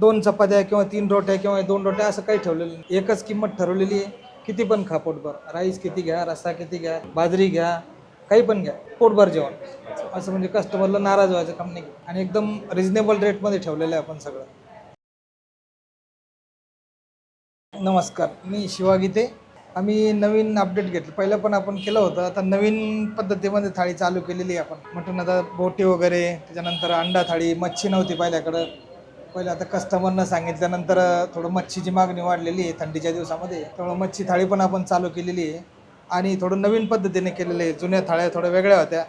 दोन चपात्या किंवा तीन रोट्या किंवा दोन रोट्या असं काही ठेवलेलं नाही. एकच किंमत ठरवलेली आहे. किती पण खा पोटभर. राईस किती घ्या रस्सा किती घ्या बाजरी घ्या काही पण घ्या पोटभर जेवण. असं म्हणजे कस्टमरला नाराज व्हायचं काम नाही. आणि एकदम रिझनेबल रेटमध्ये ठेवलेलं आहे आपण सगळं. नमस्कार मी शिवागीते आम्ही नवीन अपडेट घेतलं. पहिलं पण आपण केलं होतं. आता नवीन पद्धतीमध्ये थाळी चालू केलेली आहे आपण. म्हटलं आता बोटी वगैरे त्याच्यानंतर अंडा थाळी मच्छी नव्हती पहिल्याकडं. पहिले आता कस्टमरनं सांगितल्यानंतर थोडं मच्छीची मागणी वाढलेली आहे थंडीच्या दिवसामध्ये. त्यामुळं मच्छी थाळी पण आपण चालू केलेली आहे. आणि थोडं नवीन पद्धतीने केलेलं आहे. जुन्या थाळ्या थोड्या वेगळ्या होत्या.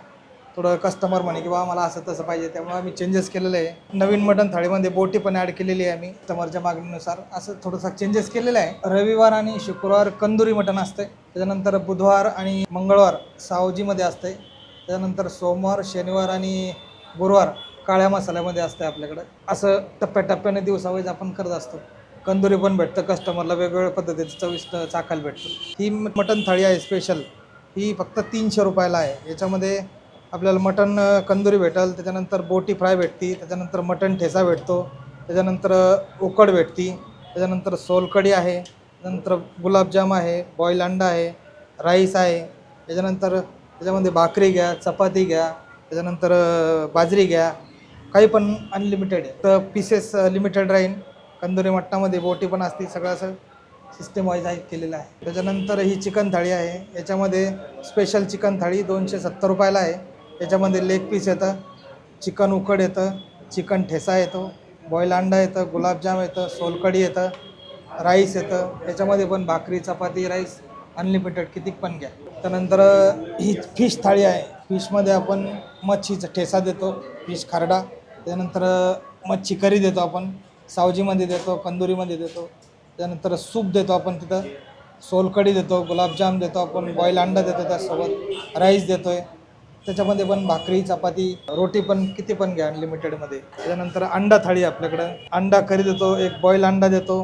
थोडं कस्टमर म्हणे की बाबा मला असं तसं पाहिजे. त्यामुळे आम्ही चेंजेस केलेलं आहे. नवीन मटण थाळीमध्ये बोटी पण ॲड केलेली आहे आम्ही कस्टमरच्या मागणीनुसार. असं थोडंसं चेंजेस केलेलं आहे. रविवार आणि शुक्रवार कंदुरी मटण असते त्याच्यानंतर बुधवार आणि मंगळवार सावजीमध्ये असते त्याच्यानंतर सोमवार शनिवार आणि गुरुवार काळ्या मसाल्यामध्ये असते आपल्याकडं. असं टप्प्याटप्प्याने दिवसावाईज आपण करत असतो. कंदुरी पण भेटतं कस्टमरला वेगवेगळ्या पद्धतीचं चविष्ट चाखायला भेटतं. ही मटन थाळी आहे स्पेशल ही फक्त तीनशे रुपयाला आहे. याच्यामध्ये आपल्याला मटन कंदुरी भेटेल त्याच्यानंतर बोटी फ्राय भेटती त्याच्यानंतर मटन ठेसा भेटतो त्याच्यानंतर उकड भेटती त्याच्यानंतर सोलकढी आहे त्यानंतर गुलाबजाम आहे बॉईल अंडा आहे राईस आहे त्याच्यानंतर त्याच्यामध्ये भाकरी घ्या चपाती घ्या त्याच्यानंतर बाजरी घ्या काही पण अनलिमिटेड आहे. तर पीसेस लिमिटेड राहील कंदुरी मट्टामध्ये बोटी पण असतील सगळं असं सिस्टम वाईज आहे केलेलं आहे. त्याच्यानंतर ही चिकन थाळी आहे. याच्यामध्ये स्पेशल चिकन थाळी दोनशे सत्तर रुपयाला आहे. याच्यामध्ये लेग पीस येतं चिकन उकड येतं चिकन ठेसा येतो बॉईल अंडा येतं गुलाबजाम येतं सोलकढी येतं राईस येतं. याच्यामध्ये पण भाकरी चपाती राईस अनलिमिटेड किती पण घ्या. त्यानंतर ही फिश थाळी आहे. फिशमध्ये आपण मच्छीचा ठेसा देतो फिश खारडा. त्यानंतर मच्छी करी देतो आपण. सावजीमध्ये देतो कंदुरीमध्ये देतो. त्यानंतर सूप देतो आपण तिथं. सोलकढी देतो गुलाबजाम देतो आपण बॉईल अंडा देतो त्यासोबत. राईस देतो आहे त्याच्यामध्ये पण भाकरी चपाती रोटी पण किती पण घ्या अनलिमिटेडमध्ये. त्याच्यानंतर अंडा थाळी आपल्याकडं. अंडा करी देतो एक बॉईल अंडा देतो.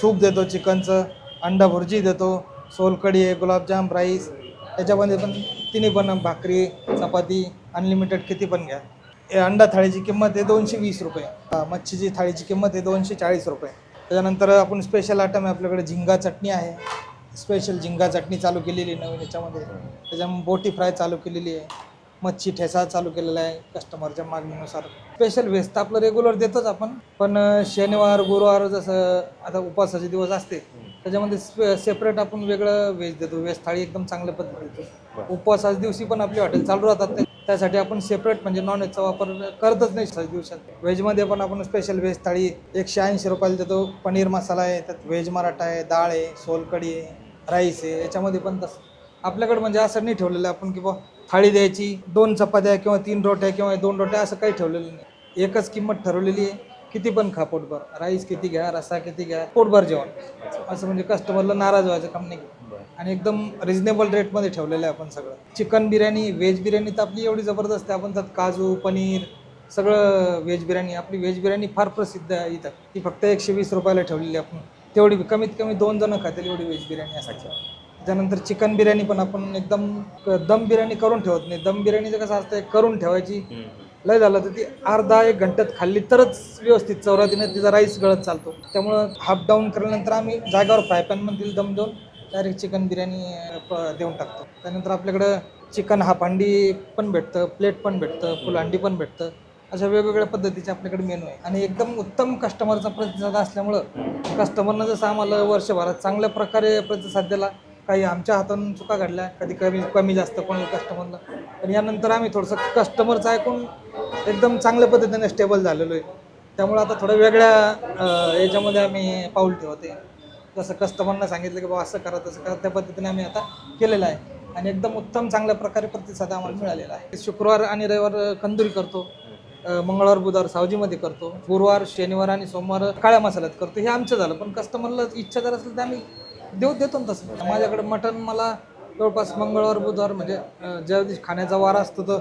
सूप देतो चिकनचं. अंडा भुर्जी देतो. सोलकढी आहे गुलाबजाम राईस. त्याच्यामध्ये पण तिन्ही पण भाकरी चपाती अनलिमिटेड किती पण घ्या. अंडा थाळीची किंमत आहे दोनशे वीस रुपये. हा, मच्छीची थाळीची किंमत आहे दोनशे चाळीस रुपये. त्याच्यानंतर आपण स्पेशल आयटम आहे आपल्याकडे झिंगा चटणी आहे. स्पेशल झिंगा चटणी चालू केलेली आहे नवीन याच्यामध्ये. त्याच्यामुळे बोटी फ्राय चालू केलेली आहे. मच्छी ठेसा चालू केलेला आहे कस्टमरच्या मागणीनुसार. स्पेशल व्हेज तर आपलं रेग्युलर देतोच आपण. पण शनिवार गुरुवार जसं आता उपवासाचे दिवस असते त्याच्यामध्ये स्पे सेपरेट आपण वेगळं व्हेज देतो. व्हेज थाळी एकदम चांगल्या पद्धतीने देतो उपवासाच्या दिवशी पण आपली हॉटेल चालू राहतात. त्यासाठी आपण सेपरेट म्हणजे नॉन व्हेजचा वापर करतच नाही सात दिवसात. व्हेजमध्ये पण आपण स्पेशल व्हेज थाळी एकशे ऐंशी रुपयाला देतो. पनीर मसाला आहे त्यात व्हेज मराठा आहे डाळ आहे सोलकढी आहे राईस आहे याच्यामध्ये पण तसं. आपल्याकडे म्हणजे असं नाही ठेवलेलं आपण की बा थाळी द्यायची दोन चपात्या किंवा तीन रोट्या किंवा दोन रोट्या असं काही ठेवलेलं नाही. एकच किंमत ठरवलेली आहे किती पण खा पोटभर. राईस किती घ्या रस्सा किती घ्या पोटभर जेवण. असं म्हणजे कस्टमरला नाराज व्हायचं काम नाही. आणि एकदम रिझनेबल रेटमध्ये ठेवलेलं आहे आपण सगळं. चिकन बिर्याणी व्हेज बिर्याणी तर आपली एवढी जबरदस्त आहे. आपण त्यात काजू पनीर सगळं व्हेज बिर्याणी. आपली व्हेज बिर्याणी फार प्रसिद्ध आहे इथं. ती फक्त एकशे वीस रुपयाला ठेवलेली आहे आपण. तेवढी कमीत कमी दोन जण खातील एवढी व्हेज बिर्याणी असते त्यानंतर चिकन बिर्याणी पण आपण एकदम दम बिर्याणी करून ठेवत नाही. दम बिर्याणीचं कसं असतं करून ठेवायची. लय झालं तर ती अर्धा एक घंट्यात खाल्ली तरच व्यवस्थित चौरातीने तिचा राईस गळत चालतो. त्यामुळं हाफ डाऊन केल्यानंतर आम्ही जागेवर फ्राय पॅनमध्ये दम देऊन डायरेक्ट चिकन बिर्याणी प- देऊन टाकतो. त्यानंतर आपल्याकडं चिकन हाफांडी पण भेटतं प्लेट पण भेटतं फुलांडी पण भेटतं. अशा वेगवेगळ्या पद्धतीचे आपल्याकडे मेनू आहे. आणि एकदम उत्तम कस्टमरचा प्रतिसाद असल्यामुळं कस्टमरनं जसं आम्हाला वर्षभरात चांगल्या प्रकारे प्रतिसाद दिला काही आमच्या हातातून चुका घडल्या कधी कमी कमी जास्त कोणाला कस्टमरला पण यानंतर आम्ही थोडंसं कस्टमरचं ऐकून एकदम चांगल्या पद्धतीने स्टेबल झालेलो आहे. त्यामुळे आता थोड्या वेगळ्या याच्यामध्ये आम्ही पाऊल ठेवते जसं कस्टमरनं सांगितलं की बाबा असं करा तसं करा त्या पद्धतीने आम्ही आता केलेलं आहे. आणि एकदम उत्तम चांगल्या प्रकारे प्रतिसाद आम्हाला मिळालेला आहे. शुक्रवार आणि रविवार कंदुरी करतो मंगळवार बुधवार सावजीमध्ये करतो गुरुवार शनिवार आणि सोमवार काळ्या मसाल्यात करतो. हे आमचं झालं पण कस्टमरला इच्छा जर असेल तर आम्ही देऊ देतो ना तसं. माझ्याकडे मटण मला जवळपास मंगळवार बुधवार म्हणजे ज्या दिवशी खाण्याचा वारा असतो तर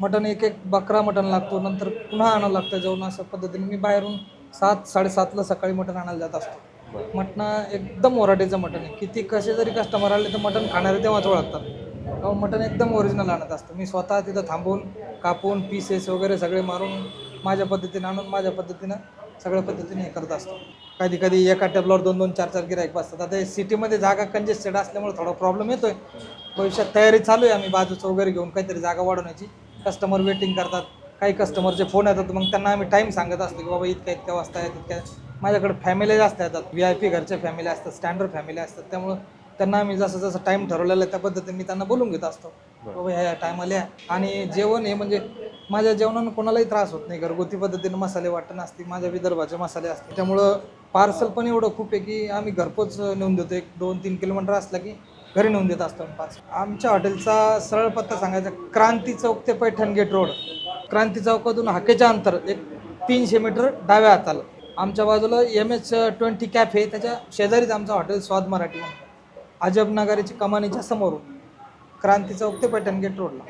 मटण एक एक बकरा मटण लागतो. नंतर पुन्हा आणावं लागतं जेवण. अशा पद्धतीने मी बाहेरून सात साडेसातला सकाळी मटण आणायला जात असतो. मटन एकदम ओराटीचं मटण आहे. किती कसे जरी कस्टमर आले तर मटण खाणारे तेव्हाच ओळखतात. कारण मटण एकदम ओरिजिनल आणत असतं. मी स्वतः तिथं थांबून कापून पीसेस वगैरे सगळे मारून माझ्या पद्धतीनं आणून माझ्या पद्धतीनं सगळ्या पद्धतीने हे करत असतो. कधी कधी एका टेबलावर दोन दोन चार चार गिराईक बसतात. आता सिटीमध्ये जागा कंजेस्टेड असल्यामुळे थोडा प्रॉब्लेम येतोय. भविष्यात तयारी चालू आहे आम्ही बाजूचं वगैरे घेऊन काहीतरी जागा वाढवण्याची. कस्टमर वेटिंग करतात. काही कस्टमरचे फोन येतात मग त्यांना आम्ही टाईम सांगत असतो की बाबा इतक्या इतक्या वाजता आहेत इतक्या माझ्याकडे फॅमिली जास्त येतात. व्ही आय पी घरच्या फॅमिली असतात स्टँडर्ड फॅमिली असतात. त्यामुळं त्यांना आम्ही जसं जसं टाईम ठरवलेला आहे त्या पद्धतीने मी त्यांना बोलून घेत असतो. बाबा ह्या टायमाला या. आणि जेवण हे म्हणजे माझ्या जेवणानं कोणालाही त्रास होत नाही. घरगुती पद्धतीने मसाले वाटण असते माझ्या विदर्भाचे मसाले असते. त्यामुळं पार्सल पण एवढं खूप आहे की आम्ही घरपोच नेऊन देतो. एक दोन तीन किलोमीटर असलं की घरी नेऊन देत असतो पार्सल आमच्या हॉटेलचा सरळ पत्ता सांगायचा क्रांती चौक ते पैठण गेट रोड. क्रांती चौकातून हाकेच्या अंतर एक तीनशे मीटर डाव्या हाताला. आमच्या बाजूला एम एच ट्वेंटी कॅफे त्याच्या शेजारीच आमचं हॉटेल स्वाद मराठी अजब नगरीची कमानीच्या समोरून क्रांती चौक ते पैठण गेट रोडला.